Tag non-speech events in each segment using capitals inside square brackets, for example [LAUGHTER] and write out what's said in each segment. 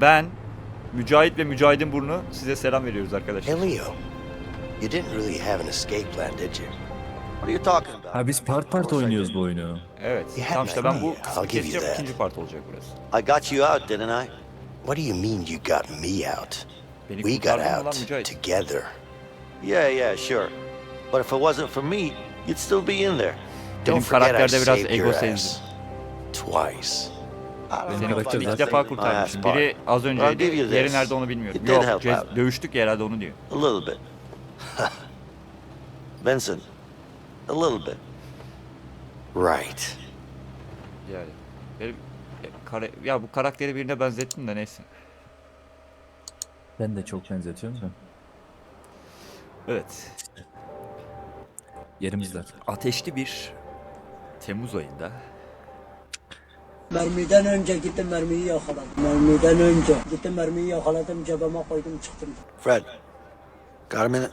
ben, Mücahit ve Mücahit'in burnu size selam veriyoruz arkadaşlar. Hey, Leo. You didn't really have an escape plan, did you? What are you talking about? Ha biz part part oynuyoruz bu oyunu. Evet. Tamam an işte ben bu kısmı I'll give you keseceğim. that. ikinci part olacak burası. I got you out, didn't I? What do you mean you got me out? Beni We got kurtardın mı lan out Mücahit? together. Yeah, yeah, sure. But if it wasn't for me, you'd still be in there. Benim Don't forget I karakterde biraz saved ego your ass. Twice. Seni about iki defa part. Biri az önceydi, diğeri nerede onu bilmiyorum. Yok, cez- dövüştük ya herhalde onu diyor. A little bit. [LAUGHS] Vincent, a little bit. Right. Yani. Benim, e, kare- ya bu karakteri birine benzettim de neyse. Ben de çok benzetiyorum da. Evet. Yerimizde. Ateşli bir Temmuz ayında Mermiden önce gittim mermiyi yakaladım. Mermiden önce gittim mermiyi yakaladım cebime koydum çıktım. Fred, got a minute?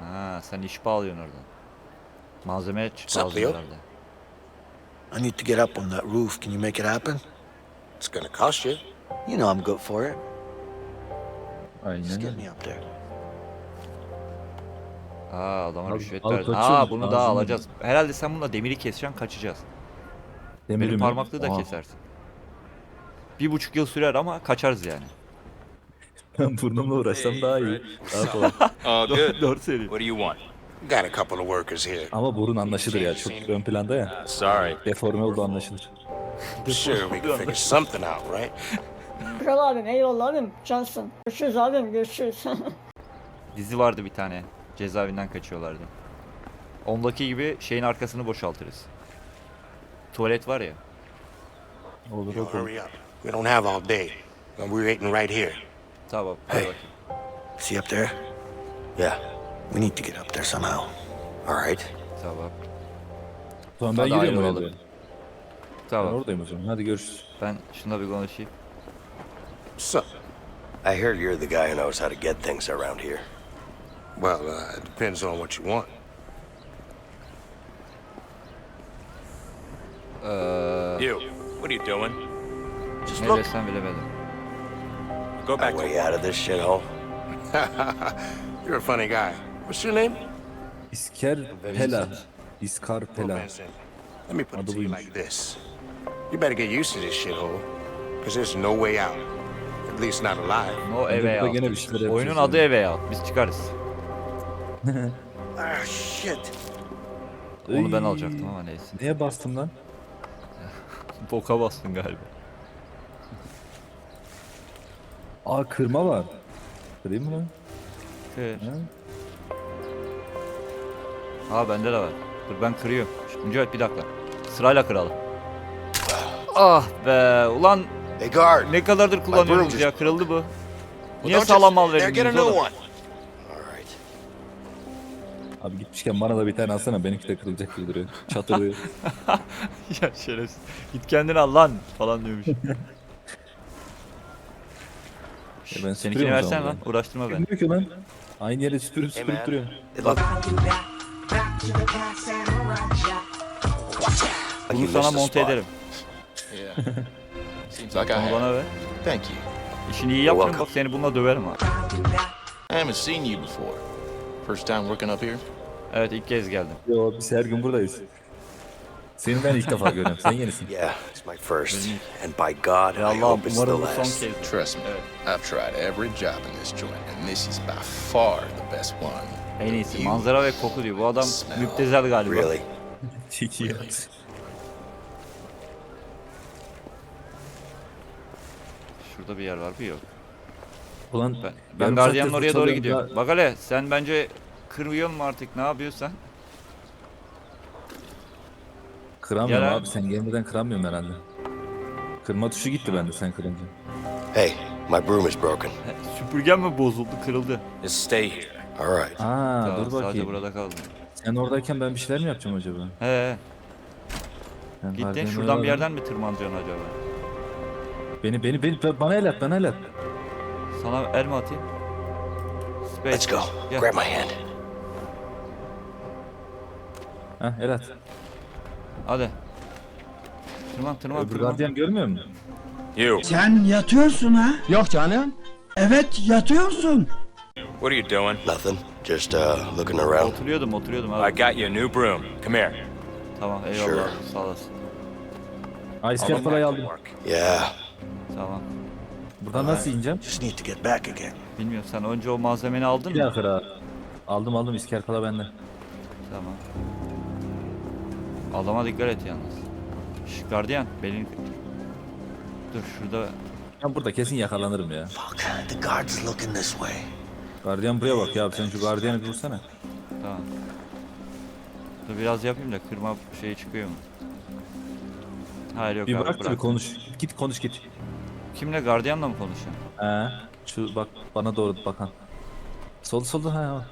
Ha, sen iş bağlıyorsun orada. Malzeme Leo? bağlıyorsun. I need to get up on that roof. Can you make it happen? It's gonna cost you. You know I'm good for it. Just Aynen get me up there. Aa adama Al- rüşvet al ver. kaçın, Aa bunu daha ağzını- alacağız. Herhalde sen bununla demiri keseceksin kaçacağız. Demiri Benim mi? parmaklığı da Aa, kesersin. Bir buçuk yıl sürer ama kaçarız yani. [LAUGHS] Ben burnumla uğraşsam daha iyi. Daha kolay. All good. Doğru söylüyor. What do you want? Got a couple of workers here. Ama burun anlaşılır ya. Çok ön planda ya. Sorry. Deforme oldu anlaşılır. [LAUGHS] Sure, we can figure something out, right? Kral abim eyvallah abim cansın. Görüşürüz abim görüşürüz. [LAUGHS] Dizi vardı bir tane. Cezaevinden kaçıyorlardı. Ondaki gibi şeyin arkasını boşaltırız. Tuvalet var ya. Olur Yo, olur. hurry up. We don't have all day. And we're waiting right here. Tamam. Hey. bakayım. See up there? Yeah. We need to get up there somehow. All right. Tamam. Tamam ben Hadi yürüyorum ayrılalım. oraya. Ben Tamam. oradayım o zaman. Hadi görüşürüz. Ben şuna bir konuşayım. So, I heard you're the guy who knows how to get things around here. Well, uh, it depends on what you want. You. What are you doing? Just Ne look. desem bilemedim. Go back to way out of this shithole. [LAUGHS] You're a funny guy. What's your name? İsker Pela. İskar Well, Pela. Vincent, let me put it to you like this. You better get used to this shithole. Because there's no way out. At least not alive. No burada Out. gene bir şeyler Oyunun adı. Away Out. Biz çıkarız. Ah, shit. Onu ben Iy, alacaktım ama neyse. Neye bastım lan? [LAUGHS] Boka bastın galiba. Aa kırma var. Kırayım mı lan? Kır. Ha? Aa bende de var. Dur ben kırıyorum. Mücahit bir dakika. Sırayla kıralım. Ah be ulan Hey, guard. ne kadardır kullanıyoruz ya kırıldı bu. Niye sağlam mal veriyorsunuz oğlum? Abi gitmişken bana da bir tane alsana. Benimki de kırılacak gibi duruyor. Çatırıyor. [LAUGHS] ya şerefsiz. Git kendini al lan falan diyormuş. [LAUGHS] Ya ben Seninkini süpürüyorum zaman lan. Uğraştırma beni. Bilmiyor ki lan. Aynı yere süpürüp süpürüp duruyorum. Hey, look. Bunu sana monte spot. ederim. [LAUGHS] Yeah. Seems like I Onu have. bana ver. Thank you. İşini iyi welcome. bak seni bununla döverim ha. I haven't seen you before. First time working up here? Evet ilk kez geldim. Yo biz her gün buradayız. Seni ben ilk defa görüyorum. Sen yenisin. [LAUGHS] Yeah, it's my first. And by God, I Allah hope it's the last. kez. Trust me, I've tried every job in this joint, and this is by far the best one. En iyisi manzara ve koku diyor. Bu adam müptezel galiba. Really? Çekiyor. Şurada bir yer var bir yok. Ulan Ben, ben gardiyanın oraya doğru gidiyorum. Bak hele sen bence kırıyor mu artık ne yapıyorsan? Kıramıyorum Gel abi. Sen gelmeden kıramıyorum herhalde. Kırma tuşu gitti bende sen kırınca. Hey, my broom is broken. Süpürgen mi bozuldu kırıldı? Just stay here. All right. Aa Tamam, dur sadece bakayım. burada kaldım. Sen oradayken ben bir şeyler mi yapacağım acaba? He he. Ben Gittin gardiyanı şuradan bir yerden mi tırmanacaksın acaba? Beni beni beni bana el at bana el at. Sana el mi atayım? Space. Let's go. Gel. Grab my hand. Ha el at. Hadi. Tırman tırman Öbür tırman. gardiyan görmüyor musun? You. Sen yatıyorsun ha? Yok canım. Evet yatıyorsun. What are you doing? Nothing. Just uh, looking around. Oturuyordum oturuyordum I abi. got you a new broom. Come here. Tamam eyvallah Sure. sağ olasın. İskele parayı aldım. Yeah. Tamam. Buradan nasıl ineceğim? Just need to get back again. Bilmiyorum sen önce o malzemeni aldın Bir mı? dakika. Aldım aldım isker pala bende. Tamam. Adama dikkat et yalnız. Şş, gardiyan benim... Dur şurada Ben burada kesin yakalanırım ya. Fuck. The guard's looking this way. Gardiyan buraya bak ya sen şu gardiyanı bir vursana. Tamam. Dur biraz yapayım da kırma şeyi çıkıyor mu? Hayır yok Bir abi bırak da bırak. bir konuş. Git konuş git. Kimle gardiyanla mı konuşuyorsun? He. Şu bak bana doğru bakan. Sol solda ha.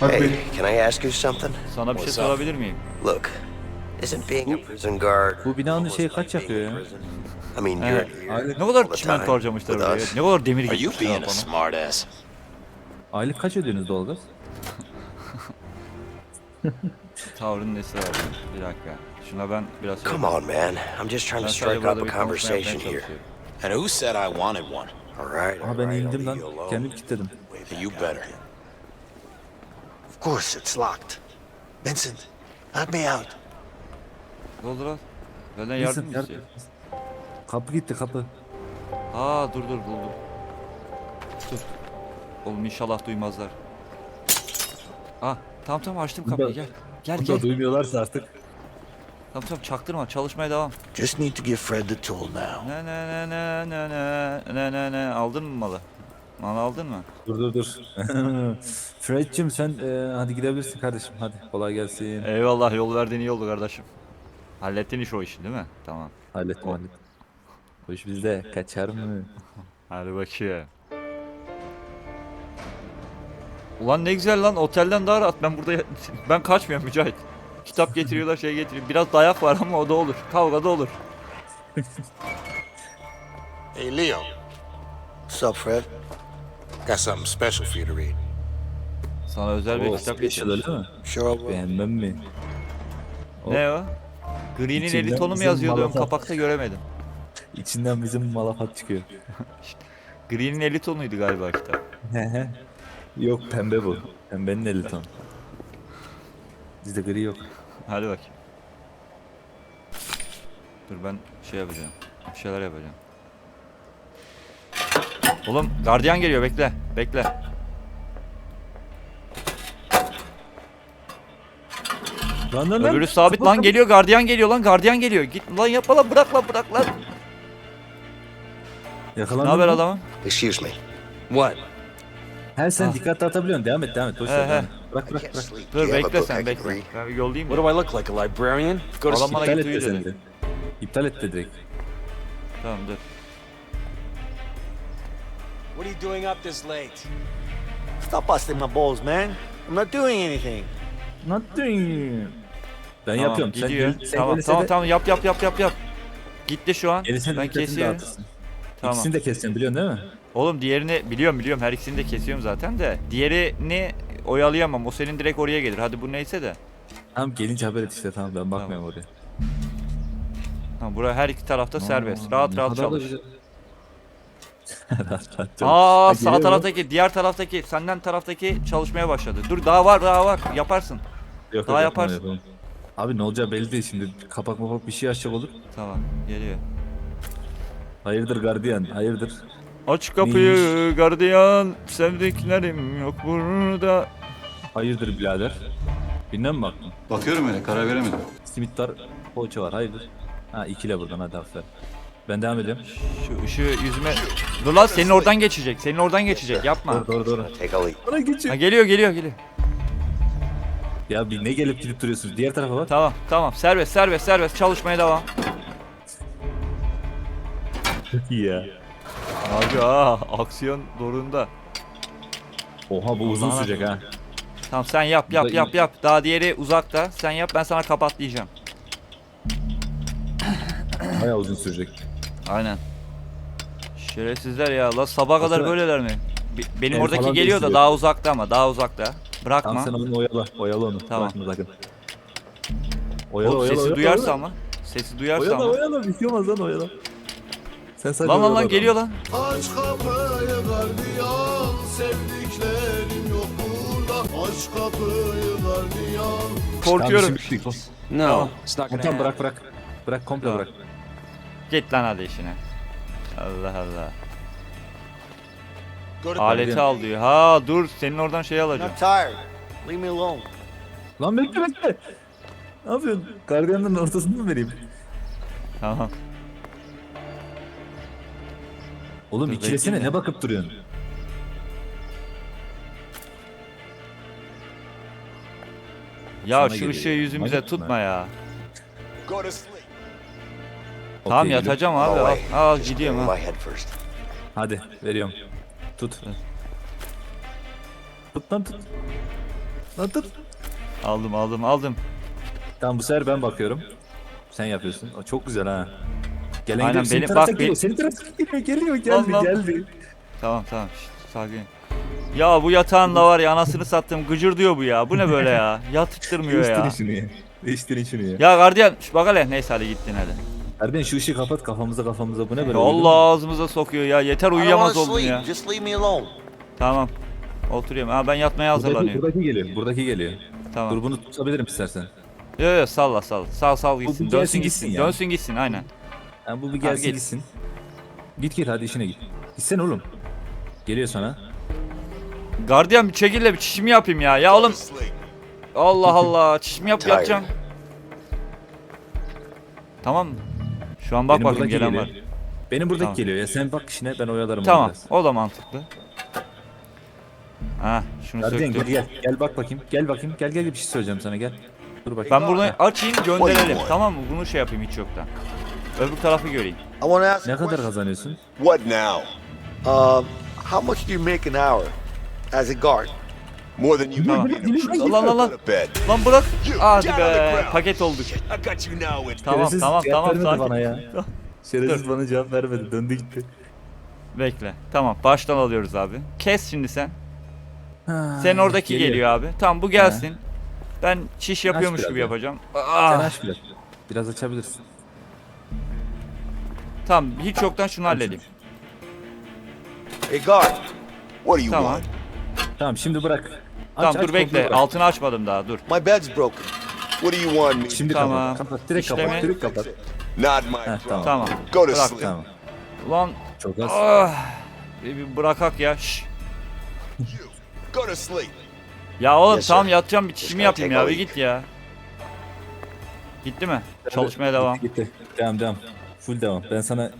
Hey, can I ask you something? Sana bir şey What's up? sorabilir miyim? Look, isn't being a prison guard Bu binanın şeyi kaç yakıyor ya? I mean, you're here Ne all kadar the çimento time harcamışlar with oraya. us. Ne kadar demir Are you gitmişler being a bana. smartass? aylık kaç ödüyorsunuz doğalgaz? [LAUGHS] Tavrın nesi var? Bir dakika. Şuna ben biraz... Come on, man. I'm just trying Ben to sadece strike burada up bir a konuşma yapmaya conversation here. çalışıyorum. And who said I wanted one? All right. all Aha ben right, I'll indim leave lan. you alone. Kendim kilitledim. You better. Of course, it's locked. Vincent, let me out. Ne oldu lan? Benden yardım mı istiyor? Kapı gitti kapı. Aa dur dur buldum. Dur. Oğlum inşallah duymazlar. Ah tamam tamam açtım kapıyı gel. Gel Burada gel. duymuyorlarsa artık. Tamam tamam çaktırma çalışmaya devam. Just need to give Fred the tool now. Ne ne ne ne ne ne ne ne ne aldın mı malı? Mal aldın mı? Dur dur dur. [LAUGHS] Fred'cim sen e, hadi gidebilirsin kardeşim. Hadi kolay gelsin. Eyvallah yol verdiğin iyi oldu kardeşim. Hallettin iş o işi değil mi? Tamam. Hallettim hallettim. Bu iş bizde kaçar mı? [LAUGHS] Hadi bakayım. Ulan ne güzel lan otelden daha rahat. Ben burada [LAUGHS] ben kaçmıyorum Mücahit. Kitap getiriyorlar şey getiriyor. Biraz dayak var ama o da olur. Kavga da olur. Hey, Leo. What's up, Fred? Got something special for you to read. Sana özel bir kitap special getirmiş. öyle mi? Sure I will. Beğenmem mi? Ne o? Green'in İçinden eli tonu mu bizim yazıyordu? Ön Malafat. kapakta göremedim. İçinden bizim malafat çıkıyor. [LAUGHS] Green'in eli tonuydu galiba kitap. yok pembe bu. Pembenin eli ton. Bizde gri yok. Hadi bakayım. Dur ben şey yapacağım. Bir şeyler yapacağım. Oğlum gardiyan geliyor bekle. Bekle. Lan lan Öbürü sabit lan geliyor gardiyan geliyor lan gardiyan geliyor. Git lan yapma lan bırak lan bırak lan. Ne Yakalandın haber mı? adamım? Excuse me. What? He sen Ah. dikkat dağıtabiliyorsun. Devam et devam et. Boş ver. he. devam et. Bırak bırak bırak. sleep. Dur Do you have a bekle book I sen bekle. read? Ben bir yollayayım What mı? do I look like, a librarian? Go to Adam sleep. bana İptal git et uyu de sen dedi. de. İptal et de direkt. Tamam dur. What are you doing up this late? Stop busting my balls, man. I'm not doing anything. Nothing. Ben Tamam, yapıyorum. Sen, gidiyor. gel- sen tamam gelirse tamam de tamam yap yap yap yap yap. Gitti şu an. Gerisini ben dikkatini kesiyorum. dağıtırsın. Tamam. İkisini de keseceksin biliyorsun değil mi? Oğlum diğerini biliyorum biliyorum her ikisini de kesiyorum zaten de. Diğerini oyalayamam. O senin direkt oraya gelir. Hadi bu neyse de. Tamam gelince haber et işte tamam ben bakmıyorum oraya. Tamam buraya her iki tarafta serbest. Rahat rahat çalış. [LAUGHS] rahat rahat. Aa Ha, sağ geliyor mu? taraftaki, diğer taraftaki, senden taraftaki çalışmaya başladı. Dur daha var, daha var. Yaparsın. Yok, daha yaparsın. yapamam. Abi ne olacağı belli değil şimdi. Kapak mapak bir şey açacak olur. Tamam, geliyor. Hayırdır gardiyan hayırdır. Aç kapıyı gardiyan, sevdiklerim yok burada. Hayırdır birader. Bilmem mi baktın? Bakıyorum öyle karar veremedim. Simit var, poğaça var hayırdır. Ha ikile buradan hadi aferin. Ben devam ediyorum. Şu ışığı yüzüme... Dur lan senin oradan geçecek, senin oradan geçecek. Yapma. Doğru doğru doğru. Take a leak. Bana geçin. Ha, geliyor, geliyor, geliyor. Ya bir ne gelip gidip duruyorsunuz? Diğer tarafa bak. Tamam, tamam. Serbest, serbest, serbest. Çalışmaya devam. İyi ya. Abi ha, aksiyon dorunda. Oha bu uzun sürecek ha. Tamam sen yap, yap, yap, yap. Daha diğeri uzakta. Sen yap, ben sana kapatlayacağım. Baya uzun sürecek. Aynen. Şerefsizler ya. La sabah kadar böyleler mi? Be- Benim oradaki falan geliyor da değiştiriyor. daha uzakta ama daha uzakta. Bırakma. Tamam sen onu oyala. Oyala onu. Tamam. Bırakma sakın. Oyala Oğlum oyala sesi duyarsa ama. Sesi duyarsa Oyala ama. oyala bir şey olmaz lan oyala. Sen sadece Lan lan lan geliyor lan. Aç kapıyı gardiyan Sevdiklerim yok burada Aç kapıyı gardiyan Korkuyorum. Tamam, şimdi- No, it's not gonna Tamam bırak bırak. Bırak komple bırak. Git lan hadi işine. Allah Allah. Aleti al diyor. Ha dur senin oradan şey I'm alacağım. not tired. Leave me alone. Lan bekle bekle. Ne yapıyorsun? Gardiyanların ortasında mı vereyim? Tamam. Oğlum Dur, bekleyin ne bakıp duruyorsun? Ya Sana şu geliyor. ışığı yüzümüze Manyak tutma ya. Go to sleep Tamam yatacağım abi. Al, al gidiyorum ha. Hadi veriyorum. Tut. Tut lan tut. Lan tut. Aldım aldım aldım. Tamam bu sefer ben bakıyorum. Sen yapıyorsun. O çok güzel ha. Gelen Aynen, geliyor. Senin benim- bak, geliyor. bir- Senin tarafta geliyor. Geliyor. Geldi Lan, lan. geldi. Tamam tamam şşt, sakin. Ya bu yatağın da var ya anasını sattım gıcır diyor bu ya. Bu ne böyle ya? [LAUGHS] Değiştirin ya. şunu ya. Değiştirin şunu ya. Ya gardiyan şş, bak hele neyse hadi gittin hadi. Erben şu ışığı kapat kafamıza kafamıza. Bu ne böyle? Allah ağzımıza sokuyor ya. Yeter uyuyamaz oldun ya. Just leave me alone. Tamam. Oturuyorum. Ha ben yatmaya Buradaki, hazırlanıyorum. buradaki geliyor. Buradaki geliyor. Tamam. Dur bunu tutabilirim istersen. Yo yo salla sal. Sal sal gitsin. Dönsün gitsin gitsin. ya. Dönsün gitsin aynen. Yani bu bir gelsin git. gitsin. Git git hadi işine git. Gitsene oğlum. Geliyor sana. Gardiyan bir çekil de bir çişimi yapayım ya. Ya oğlum Allah Allah çişimi yap Tired. yatacağım. Tamam mı? Şu an bak Benim bakayım buradaki gelen geliyor. var. Benim buradaki Tamam. geliyor ya. Sen bak işine ben oyalarım onu Tamam biraz. o da mantıklı. Ha şunu Gardiyan söktüm. gel gel. Gel bak bakayım. Gel bakayım. Gel gel bir şey söyleyeceğim sana gel. Dur bakayım. Ben bunu açayım gönderelim tamam mı? Bunu şey yapayım hiç yoktan. Öbür tarafı göreyim. I want to ask Ne a kadar question. kazanıyorsun? What now? Um, how much do you make an hour as a guard? More than you Tamam. a prison. Lan lan lan. Bed. Lan bırak. Hadi be paket olduk. I got you now. It's Tamam Şerefsiz tamam cevap tamam vermedi sakin. bana ya. [LAUGHS] Şerefsiz bana cevap vermedi. Döndü gitti. Bekle. Tamam baştan alıyoruz abi. Kes şimdi sen. Senin oradaki geliyor, abi. Tamam bu gelsin. Ben çiş yapıyormuş biraz gibi ya. yapacağım. Sen Ah, aç biraz. Biraz açabilirsin. tamam hiç yoktan şunu halledeyim. Hey, guard. What do you Tamam. want? Tamam şimdi bırak. Aç, Tamam aç, dur komple bekle. bırak. Altını açmadım daha dur. My bed's broken. What do you want me? Şimdi Tamam. kapat. Kapat. Direkt İşleme. kapat. Direkt kapat. Not my Heh, problem. tamam. Tamam. Go to Bırak. sleep. Tamam. Ulan Çok az. ah, bir, bir bırakak ya. Şş. Go to sleep. Ya oğlum Yes, tamam yatacağım bir çişimi yapayım ya bir git ya. Gitti mi? Çalışmaya devam. Gitti, gitti. Devam devam. Full devam. Ben sana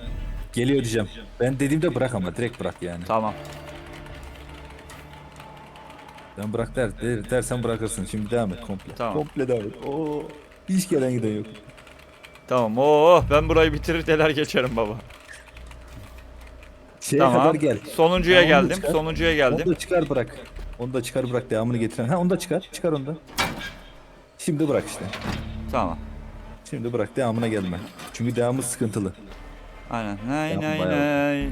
geliyor diyeceğim. Ben dediğimde bırak ama direkt bırak yani. Tamam. Ben bırak der, der dersen bırakırsın. Şimdi devam et komple. Tamam. Komple devam et. Oo. Hiç gelen giden yok. Tamam. Oo ben burayı bitirir deler geçerim baba. Şeye tamam. kadar gel. Sonuncuya Tamam, onu geldim. çıkar. Sonuncuya Onu geldim. da çıkar bırak. Onu da çıkar bırak devamını getiren. Ha onu da çıkar. Çıkar onu da. Şimdi bırak işte. Tamam. Şimdi bırak devamına gelme. Çünkü devamı sıkıntılı. Aynen. Nay nay nay.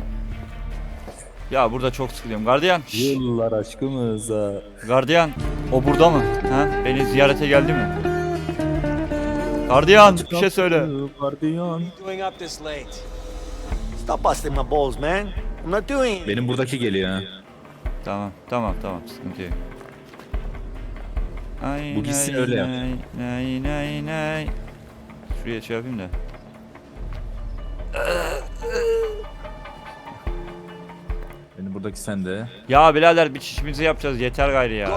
Ya burada çok sıkılıyorum. Gardiyan. şşş. Yıllar aşkımıza. Gardiyan. O burada mı? Ha? Beni ziyarete geldi mi? Gardiyan bir şey söyle. Gardiyan. Doing up this late. Stop busting my balls, man. I'm not doing it. Benim buradaki geliyor ha. Tamam tamam tamam sıkıntı yok. Ay, Bu gitsin nay, öyle yap. nay, Nay nay nay. Şuraya şey yapayım da. Buradaki sende. Ya birader bir çişimizi yapacağız yeter gayrı ya.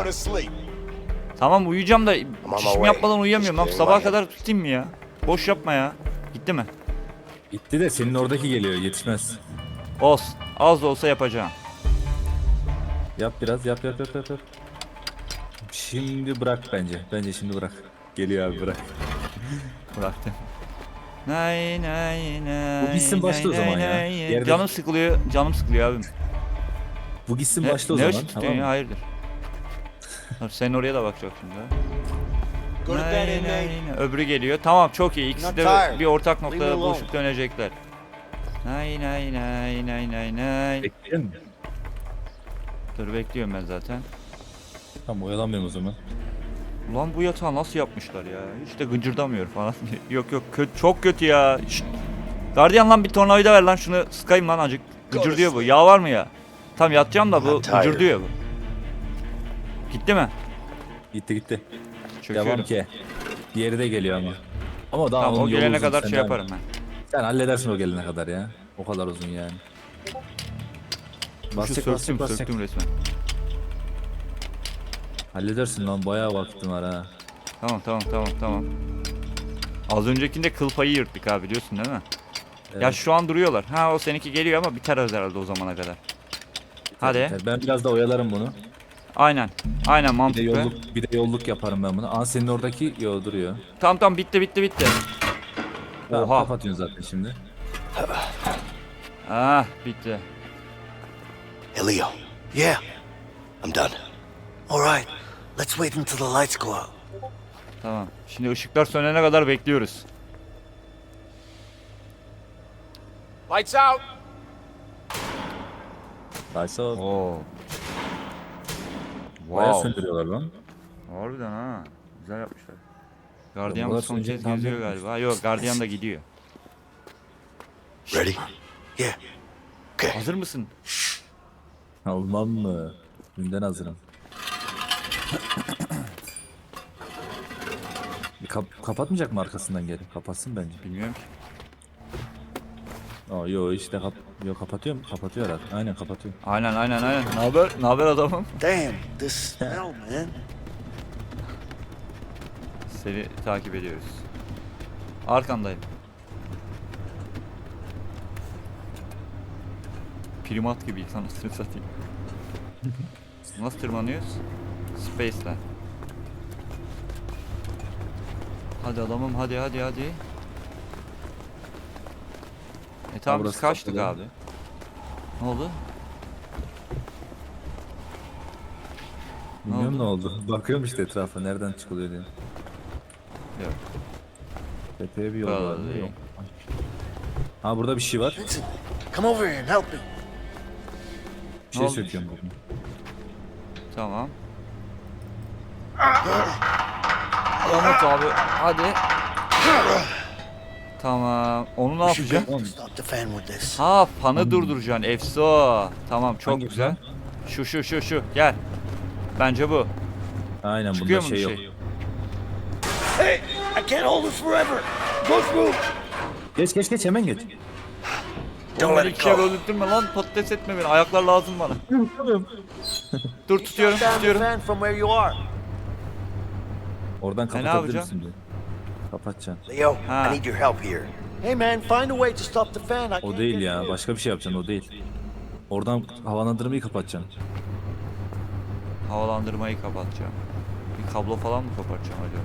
Tamam uyuyacağım da çişimi yapmadan uyuyamıyorum. Lan Just sabaha kadar tutayım mı ya? Boş yapma ya. Gitti mi? Gitti de senin oradaki geliyor yetişmez. Olsun. Az da olsa yapacağım. Yap biraz yap yap yap yap. yap. Şimdi bırak bence. Bence şimdi bırak. Geliyor abi bırak. Bıraktım. Nay nay nay. Bu bitsin başla o zaman ya. Yerde- Canım sıkılıyor. Canım sıkılıyor abim. Bu gitsin Ne, başla o ne zaman. tutuyorsun Tamam ya? Hayırdır? Dur, Senin oraya da bakacak şimdi. Nay, nay, nay. Öbürü geliyor. Tamam çok iyi. İkisi Not de tired. bir ortak Leave me noktada alone. buluşup dönecekler. Nay nay nay nay nay nay. Bekleyelim mi? Dur bekliyorum ben zaten. Tamam oyalanmıyorum o zaman. Ulan bu yatağı nasıl yapmışlar ya? Hiç de gıcırdamıyor falan. [LAUGHS] yok yok kötü, çok kötü ya. Şşt. Gardiyan lan bir tornavida ver lan şunu sıkayım lan acık. Gıcır diyor bu. Yağ var mı ya? Tam yatacağım da bu tired. diyor bu. Gitti mi? Gitti gitti. Çöküyorum. Devam ki. Diğeri de geliyor ama. Ama daha Tamam onun o yolu gelene uzun, kadar sen şey yaparım ben. Sen halledersin o gelene kadar ya. O kadar uzun yani. Şu Basacak söktüm basacak basacak. söktüm resmen. Halledersin lan bayağı vaktin var ha. Tamam tamam tamam tamam. Az öncekinde kıl payı yırttık abi biliyorsun değil mi? Ya Evet. şu an duruyorlar. Ha o seninki geliyor ama biter herhalde o zamana kadar. Hadi. Ben biraz da oyalarım bunu. Aynen. Aynen Bir de mantıklı. yolluk, bir de yolluk yaparım ben bunu. Aa senin oradaki yo duruyor. Tamam tamam bitti bitti bitti. Tamam, Oha. kapatıyorsun zaten şimdi. Ah bitti. Hey, Leo. Yeah, I'm done. All right, let's wait until the lights go out. Tamam. Şimdi ışıklar sönene kadar bekliyoruz. Lights out. Daysa Oo. bayağı Wow. söndürüyorlar lan. Harbiden ha. Güzel yapmışlar. Gardiyan bunlar son kez tahmin geziyor galiba. Yok gardiyan da gidiyor. Ready? Yeah. Okay. Hazır mısın? Almam mı? Dünden hazırım. Bir kap- kapatmayacak mı arkasından geri? Kapatsın bence. Bilmiyorum ki. Aa yo işte kap yo kapatıyor mu? Kapatıyor herhalde. Aynen kapatıyor. Aynen aynen aynen. Ne haber? Ne haber adamım? Damn, this smell, man. Seni takip ediyoruz. Arkandayım. Primat gibi anasını satayım. [LAUGHS] Nasıl tırmanıyoruz? Space'le. Hadi adamım hadi hadi hadi. E tamam biz burası kaçtık abi. Ne oldu? Bilmiyorum ne oldu. [LAUGHS] Bakıyorum işte etrafa nereden çıkılıyor diye. Yok. Tepeye bir yol Vallahi var. Yok. Ha burada bir şey var. Vincent, come over here and help me. Bir şey söküyorum bugün. Tamam. Yamut abi hadi. Tamam. Onu ne this. Ha fanı durduracaksın. Efso. Tamam çok Hangi güzel. Şu şu şu şu. Gel. Bence bu. Aynen Çıkıyor bunda mu şey bir yok. şey? Hey, I can't hold this forever. Go through. Geç geç geç hemen geç. Don't let it go. böldürtme lan patates etme beni. Ayaklar lazım bana. [LAUGHS] Dur tutuyorum tutuyorum. Oradan ne kapatabilir yapacağım? misin diye. Kapatacaksın. Leo, Ha. I need your help here. Hey man, find a way to stop the fan. I O can't değil get ya. through. Başka bir şey yapacaksın o değil. Oradan havalandırmayı kapatacaksın. Havalandırmayı kapatacağım. Bir kablo falan mı kapatacağım acaba?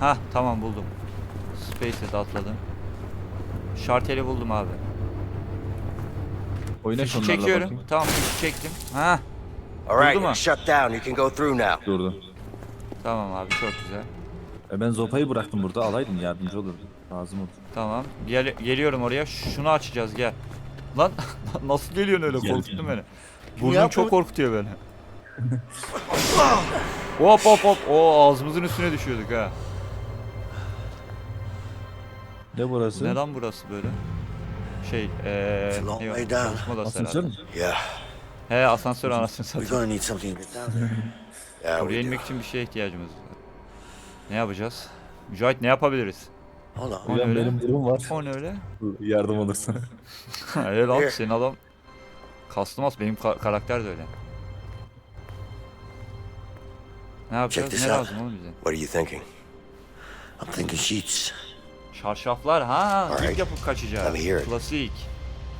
Ha tamam buldum. Space'e de atladım. Şarteli buldum abi. Oyna Fişi şunlarla çekiyorum. bakayım. Tamam fişi çektim. Ha All right, Durdu mu? it's shut down. You can go through now. Durdu. tamam abi çok güzel. E ben zopayı bıraktım burada. Alaydın yardımcı olurdu. Lazım oldu. Tamam. Gel geliyorum oraya. Şunu açacağız gel. Lan [LAUGHS] nasıl geliyorsun öyle? Geldim. Korkuttun beni. Burnum yap çok korkutuyor beni. hop hop hop. O ağzımızın üstüne düşüyorduk ha. Ne burası? Neden burası böyle? Şey eee It's a long ne o? way down. Çalışma odası Asansör herhalde. mü? Yeah, He asansör anasını we're satayım. gonna need something [LAUGHS] Oraya do. inmek için bir şeye ihtiyacımız var. Ne yapacağız? Mücahit ne yapabiliriz? On. O ne öyle? benim durum var. O ne öyle? Yardım olursa. [LAUGHS] He lan senin adam kastım benim ka- karakter de öyle. Ne yapacağız? this Ne out. lazım oğlum bize? What are you thinking? I'm thinking sheets. Çarşaflar ha. Alright. İlk yapıp kaçacağız. Let me hear it. Klasik.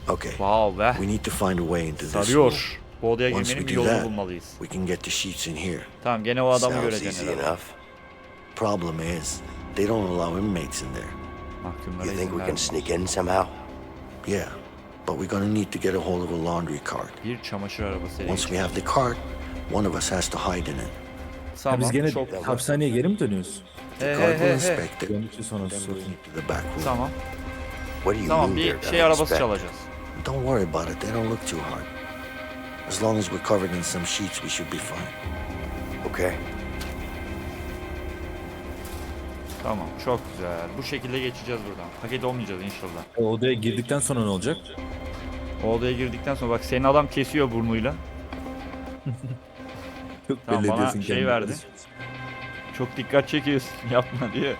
Okay. Wow be. We need to find a way into this. room. Sarıyor. Bu odaya Once girmenin bir we do yolunu that, bulmalıyız. We can get the sheets in here. Tamam gene o adamı Sounds göreceksin. easy herhalde. enough. Problem is, they don't allow inmates in there. You think we can sneak in somehow? Yeah, but we're gonna need to get a hold of a laundry cart. Bir çamaşır arabası ele Once we have the cart, one of us has to hide in it. Ha, Tamam biz gene çok... hapishaneye geri mi dönüyoruz? He The he cart will he he. inspect it. We'll need to the back room. Tamam. What do you Tamam mean they're bir gonna şey arabası inspect? çalacağız. Don't worry about it. They don't look too hard. As long as we're covered in some sheets, we should be fine. Okay. Tamam çok güzel. Bu şekilde geçeceğiz buradan. Paket olmayacağız inşallah. O odaya girdikten sonra ne olacak? O odaya girdikten sonra bak senin adam kesiyor burnuyla. [LAUGHS] Çok Tamam, belli bana ediyorsun şey kendini verdi. Çok dikkat çekiyorsun [LAUGHS] yapma diye.